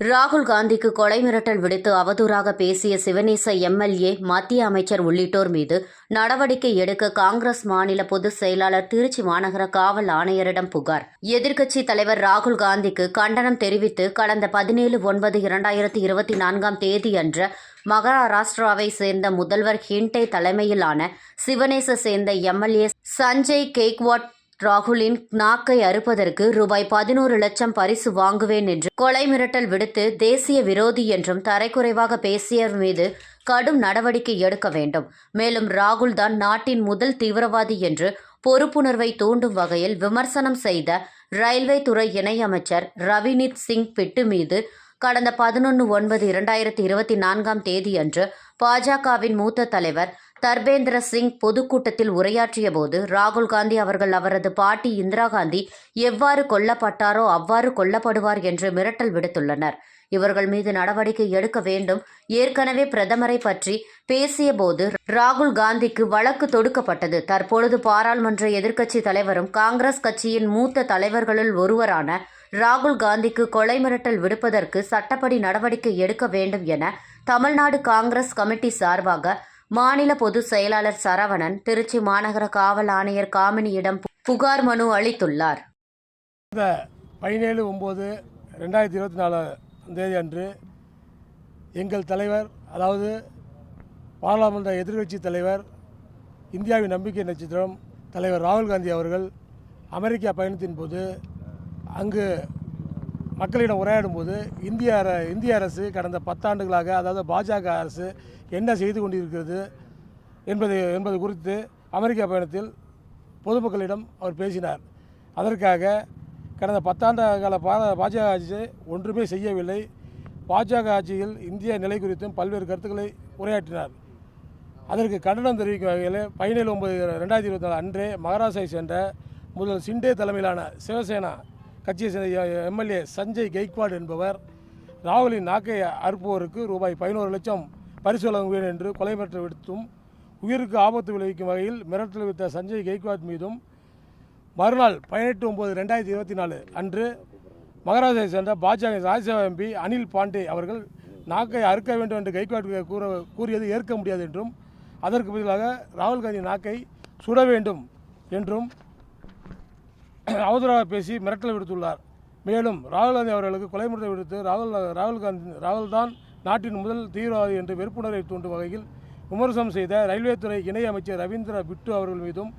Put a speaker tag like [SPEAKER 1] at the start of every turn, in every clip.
[SPEAKER 1] ராகுல் காந்திக்கு கொலை மிரட்டல் விடுத்து அவதூறாக பேசிய சிவநேச எம்எல்ஏ மத்திய அமைச்சர் உள்ளிட்டோர் மீது நடவடிக்கை எடுக்க காங்கிரஸ் மாநில பொதுச் செயலாளர் திருச்சி மாநகர காவல் ஆணையரிடம் புகார். எதிர்க்கட்சித் தலைவர் ராகுல் காந்திக்கு கண்டனம் தெரிவித்து கடந்த பதினேழு ஒன்பது இரண்டாயிரத்தி இருபத்தி நான்காம் தேதியன்று மகாராஷ்டிராவை சேர்ந்த முதல்வர் ஹிண்டே தலைமையிலான சிவநேச சேர்ந்த எம்எல்ஏ சஞ்சய் கேக்வாட் ராகுலின் நாக்கை அறுப்பதற்கு ரூபாய் பதினோரு லட்சம் பரிசு வாங்குவேன் என்று கொலை மிரட்டல் விடுத்து தேசிய விரோதி என்றும் தரைக்குறைவாக பேசியவர் மீது கடும் நடவடிக்கை எடுக்க வேண்டும். மேலும் ராகுல் தான் நாட்டின் முதல் தீவிரவாதி என்று பொறுப்புணர்வை தூண்டும் வகையில் விமர்சனம் செய்த ரயில்வே துறை இணையமைச்சர் ரவினித் சிங் பிட்டு மீது கடந்த பதினொன்று ஒன்பது இரண்டாயிரத்தி இருபத்தி நான்காம் தேதியன்று பாஜகவின் மூத்த தலைவர் தர்பேந்திர சிங் பொதுக்கூட்டத்தில் உரையாற்றிய போது ராகுல் காந்தி அவர்கள் அவரது பாட்டி இந்திரா காந்தி எவ்வாறு கொல்லப்பட்டாரோ அவ்வாறு கொல்லப்படுவார் என்று மிரட்டல் விடுத்துள்ளனர். இவர்கள் மீது நடவடிக்கை எடுக்க வேண்டும். ஏற்கனவே பிரதமரை பற்றி பேசிய போது ராகுல் காந்திக்கு வழக்கு தொடுக்கப்பட்டது. தற்பொழுது பாராளுமன்ற எதிர்க்கட்சி தலைவரும் காங்கிரஸ் கட்சியின் மூத்த தலைவர்களுள் ஒருவரான ராகுல் காந்திக்கு கொலை மிரட்டல் விடுப்பதற்கு சட்டப்படி நடவடிக்கை எடுக்க வேண்டும் என தமிழ்நாடு காங்கிரஸ் கமிட்டி சார்பாக மாநில பொதுச் செயலாளர் சரவணன் திருச்சி மாநகர காவல் ஆணையர் காமினியிடம் புகார் மனு அளித்துள்ளார்.
[SPEAKER 2] இந்த பதினேழு ஒம்பது ரெண்டாயிரத்தி இருபத்தி நாலு தேதி அன்று எங்கள் தலைவர் அதாவது பாராளுமன்ற எதிர்க்கட்சி தலைவர் இந்தியாவின் நம்பிக்கை நட்சத்திரம் தலைவர் ராகுல் காந்தி அவர்கள் அமெரிக்கா பயணத்தின் போது அங்கு மக்களிடம் உரையாடும் போது இந்திய அர இந்திய அரசு கடந்த பத்தாண்டுகளாக அதாவது பாஜக அரசு என்ன செய்து கொண்டிருக்கிறது என்பது என்பது குறித்து அமெரிக்கா பயணத்தில் பொதுமக்களிடம் அவர் பேசினார். அதற்காக கடந்த பத்தாண்டு கால பாஜக ஆட்சி ஒன்றுமே செய்யவில்லை. பாஜக ஆட்சியில் இந்திய நிலை குறித்தும் பல்வேறு கருத்துக்களை உரையாற்றினார். அதற்கு கண்டனம் தெரிவிக்கும் வகையில் பதினேழு ஒன்பது ரெண்டாயிரத்தி இருபத்தி நாலு அன்றே மகாராஷ்டிரை சென்ற முதல் சிண்டே தலைமையிலான சிவசேனா கட்சியை சேர்ந்த எம்எல்ஏ சஞ்சய் கெய்க்வாட் என்பவர் ராகுலின் நாக்கை அறுப்பவருக்கு ரூபாய் பதினோரு லட்சம் பரிசு வழங்குவேன் என்று கொலை மிரட்டல் விடுத்தும் உயிருக்கு ஆபத்து விளைவிக்கும் வகையில் மிரட்டல் விடுத்த சஞ்சய் கெய்க்வாட் மீதும் மறுநாள் பதினெட்டு ஒம்பது ரெண்டாயிரத்தி இருபத்தி நாலு அன்று மகாராஷ்டிரை சேர்ந்த பாஜக ராஜ்யசபா எம்பி அனில் பாண்டே அவர்கள் நாக்கை அறுக்க வேண்டும் என்று கைக்வாட் கூற கூறியது ஏற்க முடியாது என்றும் அதற்கு பதிலாக ராகுல் காந்தி நாக்கை சுட வேண்டும் என்றும் அவதூறாக பேசி மிரட்டல் விடுத்துள்ளார். மேலும் ராகுல் காந்தி அவர்களுக்கு கொலை மிரட்டல் விடுத்து ராகுல் ராகுல் காந்தி ராகுல் தான் நாட்டின் முதல் தீவிரவாதி என்று வெறுப்புணர்வை தூண்டும் வகையில் விமர்சனம் செய்த ரயில்வே துறை இணை அமைச்சர் ரவீந்திர பிட்டு அவர்கள் மீதும்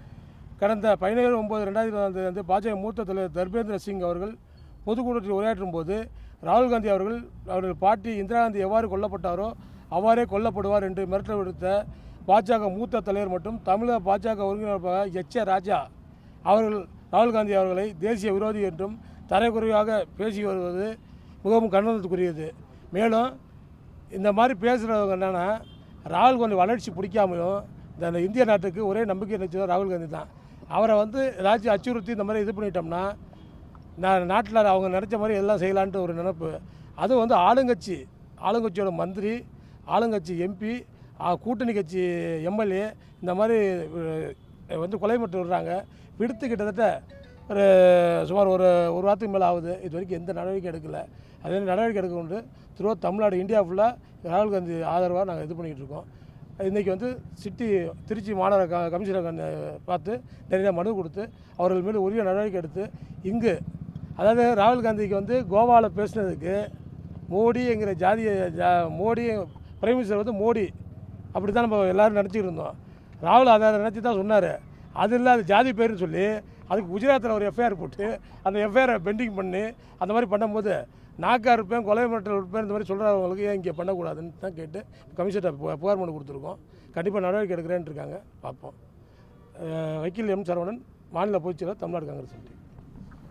[SPEAKER 2] கடந்த பதினேழு ஒன்பது ரெண்டாயிரத்தி இருபதாம் பாஜக மூத்த தலைவர் தர்பேந்திர சிங் அவர்கள் பொதுக்கூட்டத்தில் உரையாற்றும் போது ராகுல் காந்தி அவர்கள் அவர்கள் பாட்டி இந்திரா காந்தி எவ்வாறு கொல்லப்பட்டாரோ அவ்வாறே கொல்லப்படுவார் என்று மிரட்டல் விடுத்த பாஜக மூத்த தலைவர் மற்றும் தமிழக பாஜக ஒருங்கிணைப்பாக எச் ராஜா அவர்கள் ராகுல் காந்தி அவர்களை தேசிய விரோதி என்றும் தரக்குறைவாக பேசி வருவது மிகவும் கண்டனத்துக்குரியது. மேலும் இந்த மாதிரி பேசுகிறவங்க என்னென்னா ராகுல் காந்தி வளர்ச்சி பிடிக்காமலும் இந்த இந்திய நாட்டுக்கு ஒரே நம்பிக்கை நினைச்சது ராகுல் காந்தி தான். அவரை வந்து ஏதாச்சும் அச்சுறுத்தி இந்த மாதிரி இது பண்ணிட்டோம்னா நான் நாட்டில் அவங்க நினச்ச மாதிரி எல்லாம் செய்யலான்ட்டு ஒரு நினப்பு. அதுவும் வந்து ஆளுங்கட்சி ஆளுங்கட்சியோட மந்திரி ஆளுங்கட்சி எம்பி கூட்டணி கட்சி எம்எல்ஏ இந்த மாதிரி வந்து கொலை மட்டும் விடுறாங்க. விடுத்து கிட்டத்தட்ட ஒரு சுமார் ஒரு ஒரு வாரத்துக்கு மேலே ஆகுது. இது வரைக்கும் எந்த நடவடிக்கை எடுக்கலை. அதே நடவடிக்கை எடுக்க கொண்டு திருவா தமிழ்நாடு இந்தியா ஃபுல்லாக ராகுல் காந்தி ஆதரவாக நாங்கள் இது பண்ணிகிட்டு இருக்கோம். இன்றைக்கி வந்து சிட்டி திருச்சி மாநகர க கமிஷனர் பார்த்து நிறைய மனு கொடுத்து அவர்கள் மீது உரிய நடவடிக்கை எடுத்து இங்கு அதாவது ராகுல் காந்திக்கு வந்து கோவாவில் பேசுனதுக்கு மோடிங்கிற ஜாதிய ஜா மோடி பிரைம் மினிஸ்டர் வந்து மோடி. அப்படி தான் நம்ம எல்லோரும் நினச்சிக்கிட்டு இருந்தோம். ராகுல் அதை நினச்சி தான் சொன்னார். அது இல்லை அது ஜாதி பேருன்னு சொல்லி அதுக்கு குஜராத்தில் ஒரு எஃப்ஐஆர் போட்டு அந்த எஃப்ஐஆரை பெண்டிங் பண்ணி அந்த மாதிரி பண்ணும்போது நாக்கா இருப்பேன் கொலை மிரட்டல் இருப்பேன் இந்த மாதிரி சொல்கிறவங்களுக்கு ஏன் இங்கே பண்ணக்கூடாதுன்னு தான் கேட்டு கமிஷனர் புகார் மனு கொடுத்துருக்கோம். கண்டிப்பாக நடவடிக்கை எடுக்கிறேன்னு இருக்காங்க பார்ப்போம். வக்கீல் எம் சரவணன் மாநில பொதுச்செயலர் தமிழ்நாடு காங்கிரஸ் கமிட்டி